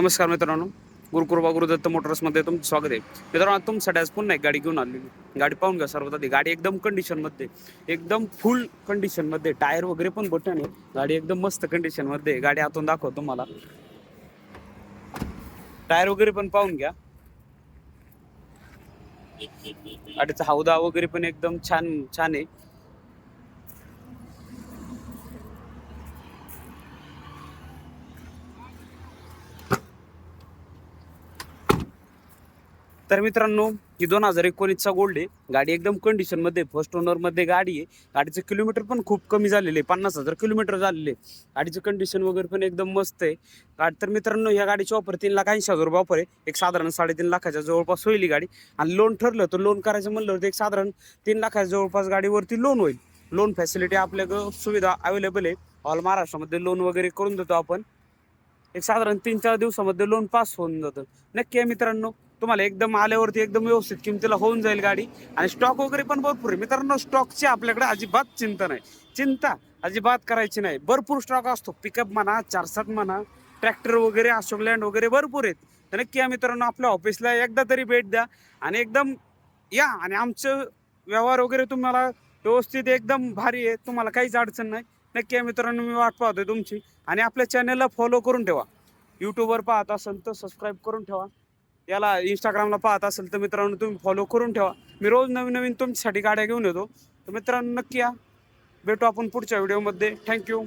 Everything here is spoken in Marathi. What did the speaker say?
नमस्कार मित्रांनो. गुरुकृपा गुरुदत्त मोटर्समध्ये तुमचं स्वागत आहे. मित्रांनो आज तुमच्यासाठी आज पुन्हा एक गाडी घेऊन आलेली गाडी पाहून घ्या सर्वात आधी. गाडी एकदम कंडिशनमध्ये एकदम फुल कंडिशनमध्ये टायर वगैरे पण बटन आहे गाडी एकदम मस्त कंडिशनमध्ये गाडी आतून दाखव तुम्हाला. टायर वगैरे पण पाहून घ्या. गाडीचा हौदा वगैरे पण एकदम छान छान आहे. तर मित्रांनो ही दोन हजार एकोणीसचा गोल्ड आहे. गाडी एकदम कंडिशनमध्ये फर्स्ट ओनरमध्ये गाडी आहे. गाडीचं किलोमीटर पण खूप कमी झालेले आहे पन्नास हजार किलोमीटर झालेले. आहे. गाडीचं कंडिशन वगैरे पण एकदम मस्त आहे. गाडी तर मित्रांनो या गाडीची ऑफर तीन लाख ऐंशी हजार रुपये ऑफर आहे. एक साधारण साडेतीन लाखाच्या जवळपास होईल गाडी. आणि लोन ठरलं तर लोन करायचं म्हणलं तर एक साधारण तीन लाखाच्या जवळपास गाडीवरती लोन होईल. लोन फॅसिलिटी आपल्याकडं सुविधा अवेलेबल आहे. ऑल महाराष्ट्रामध्ये लोन वगैरे करून देतो आपण. एक साधारण तीन चार दिवसामध्ये लोन पास होऊन जातं. नक्की आहे मित्रांनो. तुम्हाला एकदम आल्यावरती एकदम व्यवस्थित किमतीला होऊन जाईल गाडी. आणि स्टॉक वगैरे पण भरपूर आहे. मित्रांनो स्टॉकची आपल्याकडे अजिबात चिंता नाही. चिंता अजिबात करायची नाही. भरपूर स्टॉक असतो. पिकअप म्हणा चारसात म्हणा ट्रॅक्टर वगैरे अशोक लँड वगैरे भरपूर आहेत. तर नक्की या मित्रांनो आपल्या ऑफिसला एकदा तरी भेट द्या. आणि एकदम या. आणि आमचं व्यवहार वगैरे तुम्हाला व्यवस्थित एकदम भारी आहे. तुम्हाला काहीच अडचण नाही. नक्की या मित्रांनो मी वाट पाहतोय तुमची. आणि आपल्या चॅनलला फॉलो करून ठेवा. यूट्यूबवर पाहत असेल तर सबस्क्राईब करून ठेवा. याला इंस्टाग्रामला पाहत असेल तर मित्रांनो तुम्ही फॉलो करून ठेवा. मी रोज नवीन नवीन तुमच्यासाठी गाड्या घेऊन येतो. तर मित्रांनो नक्की या. भेटू आपण पुढच्या व्हिडिओमध्ये थँक्यू